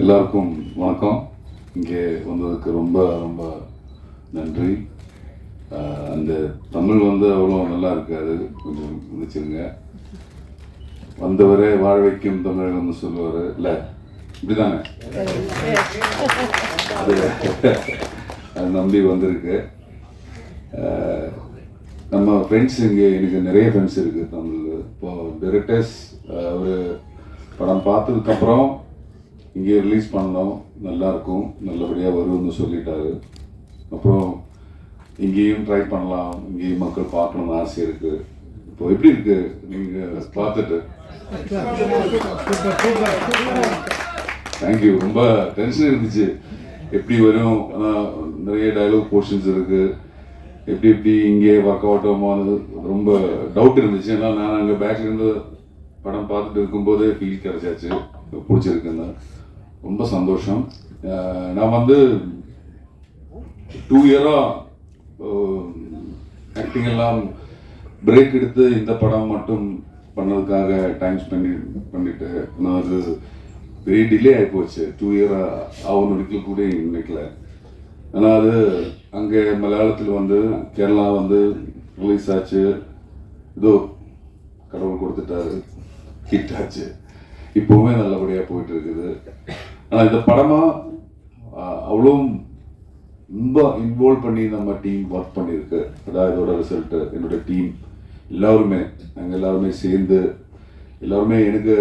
எல்லாருக்கும் வணக்கம். இங்கே வந்ததுக்கு ரொம்ப ரொம்ப நன்றி. அந்த தமிழ் வந்து அவ்வளோ நல்லா இருக்காது. கொஞ்சம் நினச்சிருங்க. வந்தவரே வாழ வைக்கும் தமிழகம்னு சொல்லுவார். இல்லை இப்படிதானே? அது அது நம்பி வந்திருக்கு. நம்ம ஃப்ரெண்ட்ஸ் இங்கே எனக்கு நிறைய ஃப்ரெண்ட்ஸ் இருக்குது தமிழ். இப்போ டைரக்டர்ஸ் ஒரு படம் பார்த்ததுக்கப்புறம் இங்கே ரிலீஸ் பண்ணோம். நல்லாயிருக்கும் நல்லபடியாக வரும்னு சொல்லிட்டாரு. அப்புறம் இங்கேயும் ட்ரை பண்ணலாம். இங்கேயும் மக்கள் பார்க்கணும்னு ஆசை இருக்குது இப்போ எப்படி இருக்கு? நீங்கள் பார்த்துட்டு. தேங்க்யூ ரொம்ப டென்ஷன் இருந்துச்சு. எப்படி வரும்? ஆனால் நிறைய டயலாக் போர்ஷன்ஸ் இருக்கு. எப்படி எப்படி இங்கே ஒர்க் அவுட் ரொம்ப டவுட் இருந்துச்சு. ஏன்னா நான் அங்கே பேக்லேருந்து படம் பார்த்துட்டு இருக்கும்போதே ஃபீல் கிடைச்சாச்சு. பிடிச்சிருக்குன்னு. ரொம்ப சந்தோஷம். நான் வந்து டூ இயராக ஆக்டிங் எல்லாம் பிரேக் எடுத்து இந்த படம் மட்டும் பண்ணதுக்காக டைம் ஸ்பெண்ட் பண்ணிட்டு நான் அது பெரிய டிலே ஆகி போச்சு. டூ இயராக அவன் வரைக்கும் கூட நினைக்கல. ஆனால் அது அங்கே மலையாளத்தில் வந்து கேரளா வந்து ரிலீஸ் ஆச்சு. இதோ கடவுள் கொடுத்துட்டாரு. ஹிட் ஆச்சு. இப்போவுமே நல்லபடியாக போயிட்டு இருக்குது. ஆனால் இந்த படமாக அவ்வளோ ரொம்ப இன்வால்வ் பண்ணி நம்ம டீம் ஒர்க் பண்ணியிருக்கு. அதான் இதோட ரிசல்ட்டு என்னோட டீம் எல்லாருமே நாங்கள் எல்லாருமே சேர்ந்து எல்லாருமே எனக்கு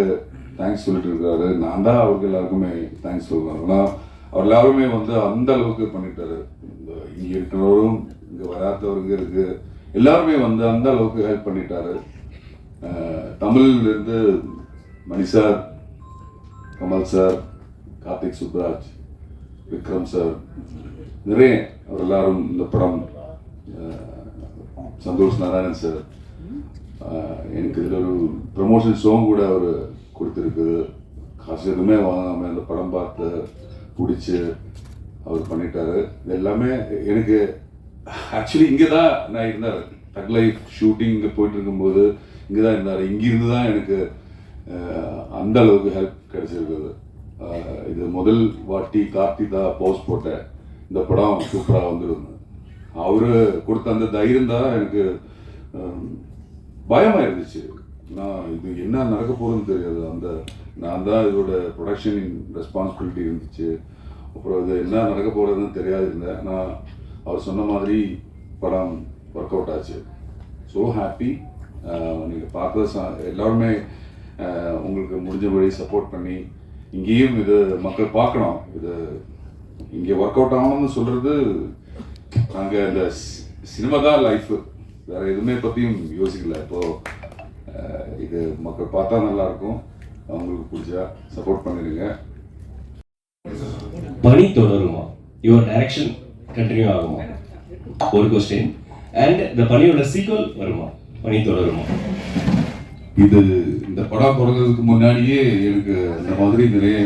தேங்க்ஸ் சொல்லிட்டு இருக்காரு. நான் தான் அவருக்கு எல்லாருக்குமே தேங்க்ஸ் சொல்லுவேன் ஆனால் அவர் எல்லாருமே வந்து அந்த அளவுக்கு பண்ணிட்டாரு. இந்த இங்கே இருக்கிறவரும் இங்கே வராதவருங்க இருக்கு. எல்லாருமே வந்து அந்த அளவுக்கு ஹெல்ப் பண்ணிட்டாரு. தமிழ்லேருந்து இருந்து Mani sir Kamal sir Karthik Subbaraj Vikram sir நிறைய அவர் எல்லாரும் இந்த படம் சந்தோஷ் நாராயணன் சார் எனக்கு இதில் ஒரு ப்ரமோஷன் ஷோவும் கூட அவர் கொடுத்துருக்குது. காசு எதுவுமே வாங்காமல் அந்த படம் பார்த்து பிடிச்சி அவர் பண்ணிட்டாரு. இது எல்லாமே எனக்கு ஆக்சுவலி இங்கே தான் நான் இருந்தார். டக் லைஃப் ஷூட்டிங் இங்கே போயிட்டு இருக்கும்போது இங்கே தான் இருந்தார். இங்கிருந்து தான் எனக்கு அந்த அளவுக்கு ஹெல்ப் கிடைச்சிருக்குது. இது முதல் வாட்டி கார்த்திதா போஸ்ட் போட்ட இந்த படம் சூப்பராக வந்துருந்தது அவர் கொடுத்த அந்த தைரியம் தான் எனக்கு பயமாக இருந்துச்சு நான் இது என்ன நடக்க போகுதுன்னு தெரியாது. அந்த நான் தான் இதோட ப்ரொடக்ஷன் ரெஸ்பான்சிபிலிட்டி இருந்துச்சு. அப்புறம் இது என்ன நடக்க போகிறதுன்னு தெரியாது. இருந்தேன் நான் அவர் சொன்ன மாதிரி படம் ஒர்க் அவுட் ஆச்சு. ஸோ ஹாப்பி நீங்கள் பார்த்த ச- எல்லாருமே உங்களுக்கு முடிஞ்சபடி சப்போர்ட் பண்ணி இங்கேயும் இது மக்கள் பார்க்கணும். இது இங்கே ஒர்க் அவுட் ஆகணும்னு சொல்கிறது நாங்கள் இந்த சினிமா தான் லைஃப் வேற எதுவுமே பற்றியும் யோசிக்கல. இப்போ இது மக்கள் பார்த்தா நல்லா இருக்கும் அவங்களுக்கு பிடிச்சா சப்போர்ட் பண்ணிடுங்க. பணி தொடருமா? யுவர் டைரக்ஷன் கண்டினியூ ஆகுமா? ஒரு கொஸ்டின் அண்ட் இந்த பணியோட சீக்வல் வருமா? பணி தொடருமா? இது இந்த படம் பிறந்ததுக்கு முன்னாடியே எனக்கு இந்த மாதிரி நிறைய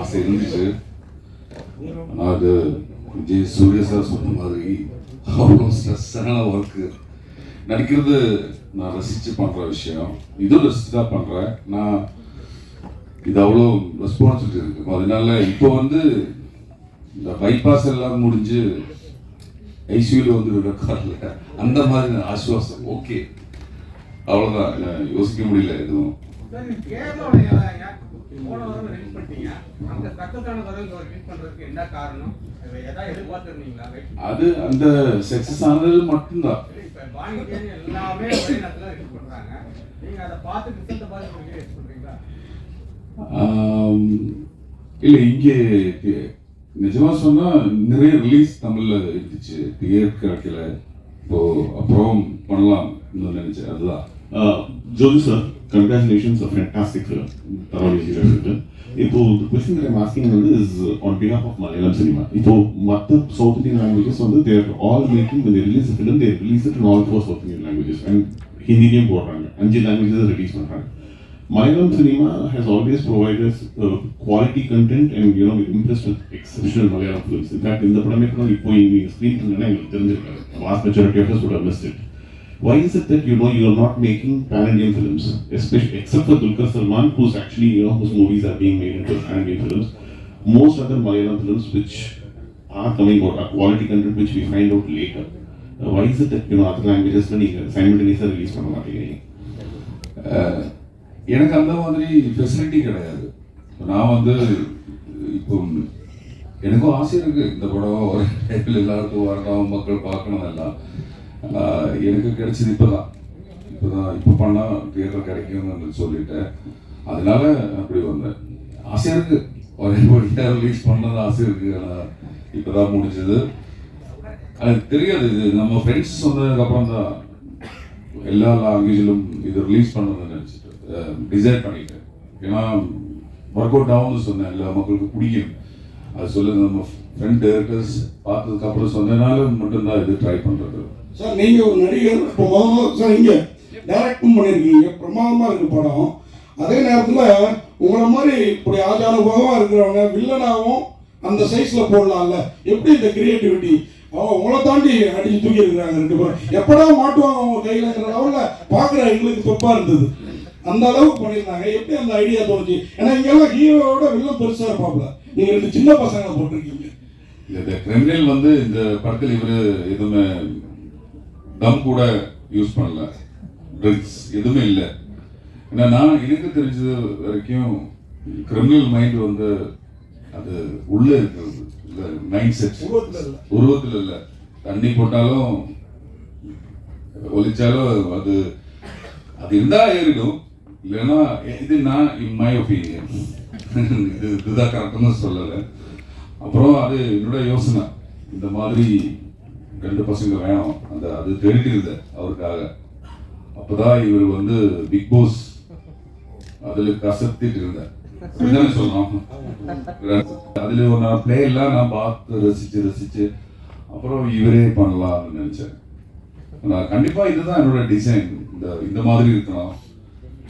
ஆசை இருந்துச்சு. ஆனால் அது விஜய் சூரிய சார் சொன்ன மாதிரி அவ்வளோ ஸ்ட்ரெஸ்ஸான ஒர்க்கு நடிக்கிறது நான் ரசித்து பண்ணுற விஷயம். இதுவும் ரசித்து தான் பண்ணுறேன் நான் இது அவ்வளோ ரெஸ்பான்சிபிலிட்டி இருக்கு. அதனால இப்போ வந்து இந்த பைபாஸ் எல்லாம் முடிஞ்சு ஐசியூவில் வந்து இருக்கார்ல அந்த மாதிரி ஆசுவாசம் ஓகே அவ்வளோதான் யோசிக்க முடியல எதுவும். அது அந்த சக்ஸஸ் ஆனது மட்டும்தான். இல்லை இங்கே நிஜமா சொன்னா நிறைய ரிலீஸ் தமிழ்ல இருந்துச்சு தியேட் கிடைக்கல இப்போ அப்புறம் பண்ணலாம் நினைச்சேன் அதுதான் Uh, congratulations, a fantastic film. Thoroughly directed. இப்போ question that I'm asking வந்து uh, on behalf of Malayalam cinema. இப்போ மற்ற South Indian languages வந்து when they release a film they release it in all four South Indian languages and ஹிந்திலையும் போடுறாங்க அஞ்சு languages release பண்றாங்க Malayalam cinema has always provided us uh, quality content and you know we're impressed with exceptional Malayalam films. In fact, இந்த படமே கூட இப்போ நீங்க screen பண்ணா எங்களுக்கு தெரிஞ்சிருக்காது. Vast majority of us would have missed it. Why is it that you know you are not making pan-Indian films, especially except for Dulquer Salman, who's actually you know whose movies are being made into pan-Indian films? most other Malayalam films which are coming out are quality content which we find out later. Uh, why is it that you know other languages நீங்க simultaneously release பண்ண மாட்டேங்கிறீங்க அஹ், எனக்கு அந்த மாதிரி facility கிடையாது. நான் வந்து இப்போ எனக்கும் ஆசை இருக்கு. இந்த படம் ஒரு டைப்பில் எல்லாருக்கும் வரணும் மக்கள் பார்க்கணும் எல்லாம். எனக்கு கிடைச்சது இப்போதான். இப்போதான் இப்போ பண்ணால் தியேட்டர் கிடைக்கும்னு சொல்லிட்டேன். அதனால அப்படி வந்தேன். ஆசை இருக்கு. ஒரே வழியாக ரிலீஸ் பண்ணது ஆசை இருக்கு. ஆனால் இப்போதான் முடிஞ்சது. அது தெரியாது. இது நம்ம ஃப்ரெண்ட்ஸ் சொன்னதுக்கு அப்புறம் தான் எல்லா லாங்குவேஜிலும் இது ரிலீஸ் பண்ணணும்னு நினச்சி Um, டிசைட் பண்ணிட்டேன். ஏன்னா ஒர்க் அவுட் ஆகும்னு சொன்னேன். இல்லை மக்களுக்கு பிடிக்கும். அது சொல்லுங்க நம்ம ஃப்ரெண்ட் டேரக்டர்ஸ் பார்த்ததுக்கு அப்புறம் சொன்னதுனால மட்டும்தான் இது ட்ரை பண்ணுறது சார் நீங்கள் ஒரு நடிகர் இப்போ முதல்ல சார் இங்கே டைரக்டும் பண்ணியிருக்கீங்க பிரமாதமாக இருக்கு படம். அதே நேரத்தில் உங்களை மாதிரி இப்படி ஆஜானுபவமா இருக்கிறவங்க வில்லனாகவும் அந்த சைஸில் போடலாம்ல. எப்படி இந்த கிரியேட்டிவிட்டி அவங்க உங்களை தாண்டி அடிச்சு தூக்கி இருக்கிறாங்க ரெண்டு பேரும். எப்படா மாட்டுவாங்க அவங்க கையிலங்கிற லெவலில் பார்க்குற எங்களுக்கு தொப்பாக இருந்தது. அந்த அளவுக்கு பண்ணியிருந்தாங்க. எப்படி அந்த ஐடியா தோணுச்சு? ஏன்னா இங்கெல்லாம் ஹீரோவோட வில்லன் பெருசா இருப்பாப்ல நீங்க ரெண்டு சின்ன பசங்களை போட்டிருக்கீங்க. இந்த கிரிமினல் வந்து இந்த படத்தில் இவர் எதுவுமே தம் கூட யூஸ் பண்ணல. ட்ரிங்க்ஸ் எதுவுமே இல்லை. ஏன்னா நான் எனக்கு தெரிஞ்சது வரைக்கும் கிரிமினல் மைண்ட் வந்து அது உள்ள இருக்கிறது. இல்லை மைண்ட் செட் உருவத்துல இல்ல. உருவத்தில் இல்லை. தண்ணி போட்டாலும் ஒலிச்சாலும் அது அது இருந்தா ஏறிடும். இல்லைன்னா இது நான் இன் மை ஒப்பீனியன் இது இதுதான் கரெக்டுன்னு சொல்லலை. அப்புறம் அது என்னோட யோசனை. இந்த மாதிரி ரெண்டு பசங்க வேணும். அந்த அது தேடிட்டு அவருக்காக. அப்போதான் இவர் வந்து பிக் பாஸ் அதில் கசத்திட்டு இருந்தேன் இதுதானே சொல்லணும்? அதில் ஒரு நான் பிளேயெல்லாம் நான் பார்த்து ரசித்து ரசித்து அப்புறம் இவரே பண்ணலாம்னு நினச்சேன். நான் கண்டிப்பாக இதுதான் என்னோட டிசைன் இந்த இந்த மாதிரி இருக்கணும்.